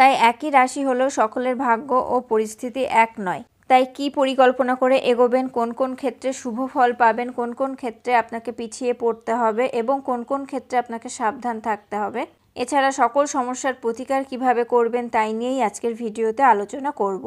তাই একই রাশি হলেও সকলের ভাগ্য ও পরিস্থিতি এক নয়। তাই কি পরিকল্পনা করে এগোবেন? কোন কোন ক্ষেত্রে শুভ ফল পাবেন? কোন কোন ক্ষেত্রে আপনাকে পিছিয়ে পড়তে হবে? এবং কোন কোন ক্ষেত্রে আপনাকে সাবধান থাকতে হবে? এছাড়া সকল সমস্যার প্রতিকার কীভাবে করবেন তাই নিয়েই আজকের ভিডিওতে আলোচনা করব।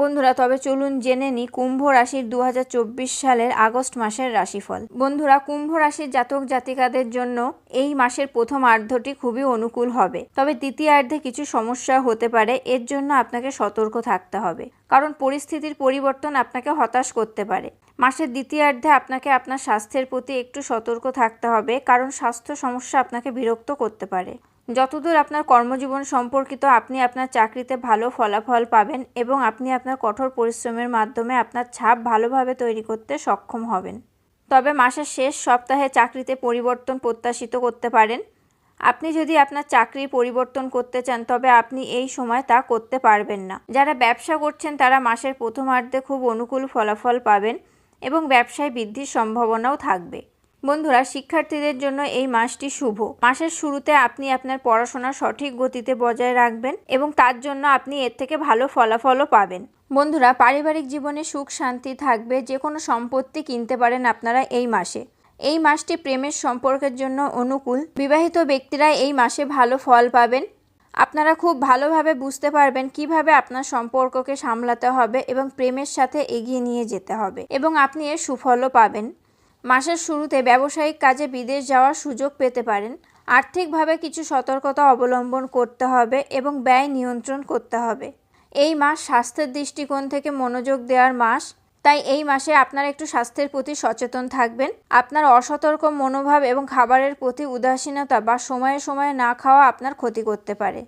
বন্ধুরা, তবে চলুন জেনে নিই কুম্ভ রাশির দু হাজার চব্বিশ সালের আগস্ট মাসের রাশিফল। বন্ধুরা, কুম্ভ রাশির জাতক জাতিকাদের জন্য এই মাসের প্রথম আর্ধটি খুবই অনুকূল হবে। তবে দ্বিতীয়ার্ধে কিছু সমস্যা হতে পারে, এর জন্য আপনাকে সতর্ক থাকতে হবে। কারণ পরিস্থিতির পরিবর্তন আপনাকে হতাশ করতে পারে। মাসের দ্বিতীয়ার্ধে আপনাকে আপনার স্বাস্থ্যের প্রতি একটু সতর্ক থাকতে হবে, কারণ স্বাস্থ্য সমস্যা আপনাকে বিরক্ত করতে পারে। যতদূর আপনার কর্মজীবন সম্পর্কিত, আপনি আপনার চাকরিতে ভালো ফলাফল পাবেন এবং আপনি আপনার কঠোর পরিশ্রমের মাধ্যমে আপনার ছাপ ভালোভাবে তৈরি করতে সক্ষম হবেন। তবে মাসের শেষ সপ্তাহে চাকরিতে পরিবর্তন প্রত্যাশিত করতে পারেন। আপনি যদি আপনার চাকরি পরিবর্তন করতে চান, তবে আপনি এই সময় তা করতে পারবেন না। যারা ব্যবসা করছেন, তারা মাসের প্রথমার্ধে খুব অনুকূল ফলাফল পাবেন এবং ব্যবসায় বৃদ্ধির সম্ভাবনাও থাকবে। বন্ধুরা, শিক্ষার্থীদের জন্য এই মাসটি শুভ। মাসের শুরুতে আপনি আপনার পড়াশোনা সঠিক গতিতে বজায় রাখবেন এবং তার জন্য আপনি এর থেকে ভালো ফলাফলও পাবেন। বন্ধুরা, পারিবারিক জীবনে সুখ, শান্তি থাকবে যে কোনো সম্পত্তি কিনতে পারেন আপনারা এই মাসে। এই মাসটি প্রেমের সম্পর্কের জন্য অনুকূল। বিবাহিত ব্যক্তিরা এই মাসে ভালো ফল পাবেন। আপনারা খুব ভালোভাবে বুঝতে পারবেন কীভাবে আপনার সম্পর্ককে সামলাতে হবে এবং প্রেমের সাথে এগিয়ে নিয়ে যেতে হবে এবং আপনি এর সুফলও পাবেন। মাসের শুরুতে ব্যবসায়িক কাজে বিদেশ যাওয়ার সুযোগ পেতে পারেন। আর্থিকভাবে কিছু সতর্কতা অবলম্বন করতে হবে এবং ব্যয় নিয়ন্ত্রণ করতে হবে। এই মাস স্বাস্থ্যের দৃষ্টিকোণ থেকে মনোযোগ দেওয়ার মাস। তাই এই মাসে আপনার একটু স্বাস্থ্যের প্রতি সচেতন থাকবেন। আপনার অসতর্ক মনোভাব এবং খাবারের প্রতি উদাসীনতা বা সময়ে সময়ে না খাওয়া আপনার ক্ষতি করতে পারে।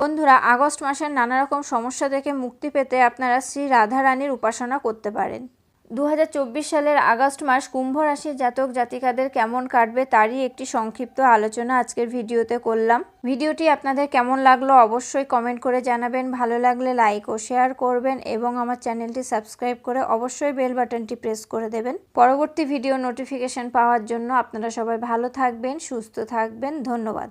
বন্ধুরা, আগস্ট মাসের নানা রকম সমস্যা থেকে মুক্তি পেতে আপনারা শ্রী রাধারানীর উপাসনা করতে পারেন। দু হাজার চব্বিশ সালের আগস্ট মাস কুম্ভ রাশির জাতক জাতিকাদের কেমন কাটবে তারই একটি সংক্ষিপ্ত আলোচনা আজকের ভিডিওতে করলাম। ভিডিওটি আপনাদের কেমন লাগল অবশ্যই কমেন্ট করে জানাবেন। ভালো লাগলে লাইক ও শেয়ার করবেন এবং আমার চ্যানেলটি সাবস্ক্রাইব করে অবশ্যই বেল বাটনটি প্রেস করে দেবেন। পরবর্তী ভিডিও নোটিফিকেশন পাওয়ার জন্য আপনারা সবাই ভালো থাকবেন, সুস্থ থাকবেন। ধন্যবাদ।